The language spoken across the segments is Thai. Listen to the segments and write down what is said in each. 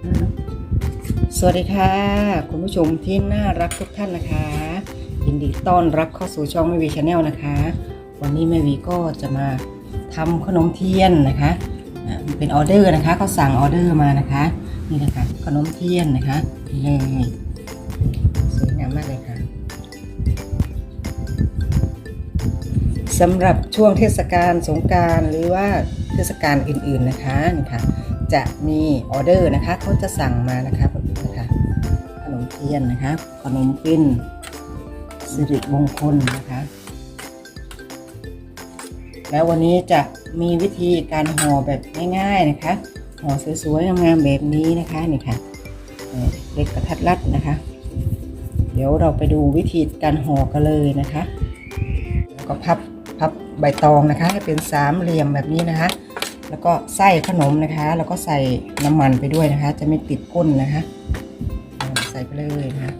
สวัสดีค่ะ คุณผู้ชมที่น่ารักทุกท่านนะคะ ยินดีต้อนรับเข้าสู่ช่องแม่วีชาแนลนะคะ วันนี้แม่วีก็จะมาทำขนมเทียนนะคะมันเป็นออเดอร์นะคะเขาสั่งออเดอร์มานะคะ นี่นะคะขนมเทียนนะคะเลยสวยงามมากเลยค่ะสำหรับช่วงเทศกาลสงการหรือว่าเทศกาลอื่นๆนะคะนี่ค่ะ จะมีออเดอร์นะคะเขาจะสั่งมานะคะนี้นะคะขนมเทียนนะคะขนมปิ้นสิริมงคลนะคะ แล้ววันนี้จะมีวิธีการห่อแบบง่ายๆนะคะห่อสวยๆงามๆแบบนี้นะคะนี่ค่ะเอ่อเล็กกระทัดรัดนะคะ เดี๋ยวเราไปดูวิธีการห่อกันเลยนะคะแล้วก็พับพับใบตองนะคะให้เป็นสามเหลี่ยมแบบนี้นะคะ แล้วก็ไส้ขนมนะคะ แล้วก็ใส่น้ำมันไปด้วยนะคะ จะไม่ติดก้นนะคะ ใส่ไปเลยนะคะ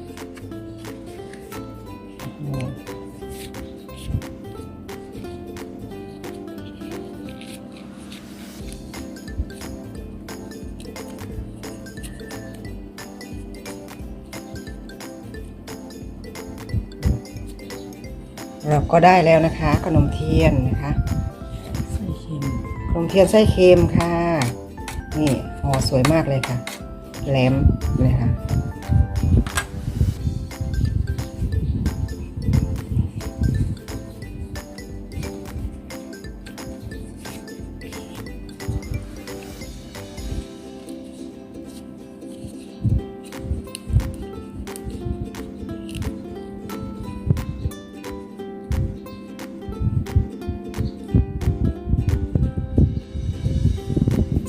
เราก็ได้แล้วนะคะ ขนมเทียนนะคะ ขนมเทียนไส้เค็มค่ะ นี่ห่อสวยมากเลยค่ะ แหลมเลยค่ะ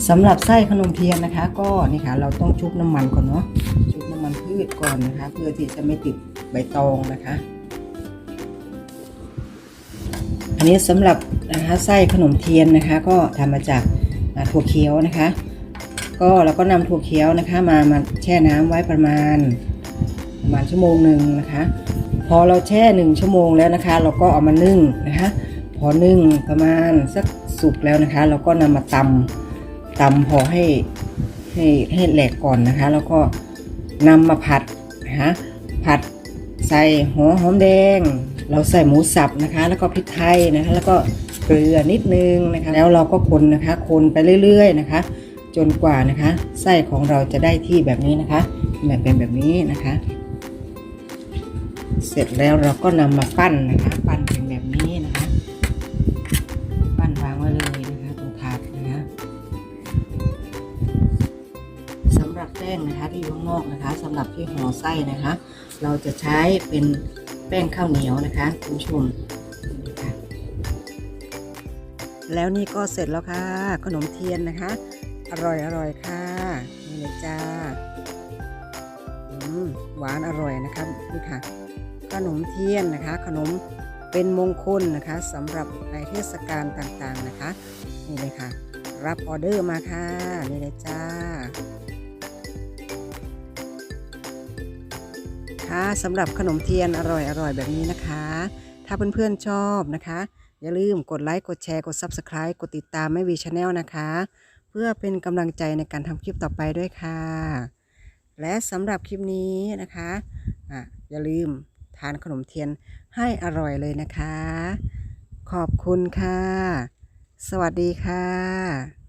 สำหรับไส้ขนมเทียนนะคะ ก็นี่ค่ะเราต้องชุบน้ำมันก่อนเนาะชุบน้ำมันพืชก่อนนะคะ เพื่อที่จะไม่ติดใบตองนะคะ อันนี้สำหรับนะคะไส้ขนมเทียนนะคะ ก็ทำมาจากถั่วเขียวนะคะ ก็เราก็นำถั่วเขียวนะคะ มามาแช่น้ำไว้ประมาณประมาณชั่วโมงหนึ่งนะคะ พอเราแช่หนึ่งชั่วโมงแล้วนะคะ เราก็เอามานึ่งนะคะ พอนึ่งประมาณสักสุกแล้วนะคะ เราก็นำมาตำ ตำพอให้ให้ให้แหลกก่อนนะคะ แล้วก็นำมาผัดนะคะผัดใส่หัวหอมแดง เราใส่หมูสับนะคะ แล้วก็พริกไทยนะคะ แล้วก็เกลือนิดนึงนะคะ แล้วเราก็คนนะคะคนไปเรื่อย ๆนะคะ จนกว่านะคะไส้ของเราจะได้ที่แบบนี้นะคะแบบเป็นแบบนี้นะคะ เสร็จแล้วเราก็นำมาปั้นนะคะปั้นำหรับแป้งนะคะที่อยู่ข้างนอกนะคะสำหรับที่ห่อไส้นะคะ เราจะใช้เป็นแป้งข้าวเหนียวนะคะคุณผู้ชมแล้วนี่ก็เสร็จแล้วค่ะ ขนมเทียนนะคะ อร่อยอร่อยค่ะนี่เลยจ้าหวานอร่อยนะคะนี่ค่ะ ขนมเทียนนะคะ ขนมเป็นมงคลนะคะสำหรับในเทศกาลต่างๆนะคะ นี่เลยค่ะ รับออเดอร์มาค่ะ นี่เลยจ้า คะสำหรับขนมเทียนอร่อยอร่อยแบบนี้นะคะ ถ้าเพื่อนๆชอบนะคะ อย่าลืมกดไลค์ กดแชร์ กด Subscribe กดติดตามไม่วีชาแนลนะคะ เพื่อเป็นกำลังใจในการทำคลิปต่อไปด้วยค่ะ และสำหรับคลิปนี้นะคะอะอย่าลืมทานขนมเทียนให้อร่อยเลยนะคะ ขอบคุณค่ะ สวัสดีค่ะ